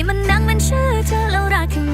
ที่มันนั่งป็นชื่อเธอแล้วรักขึ้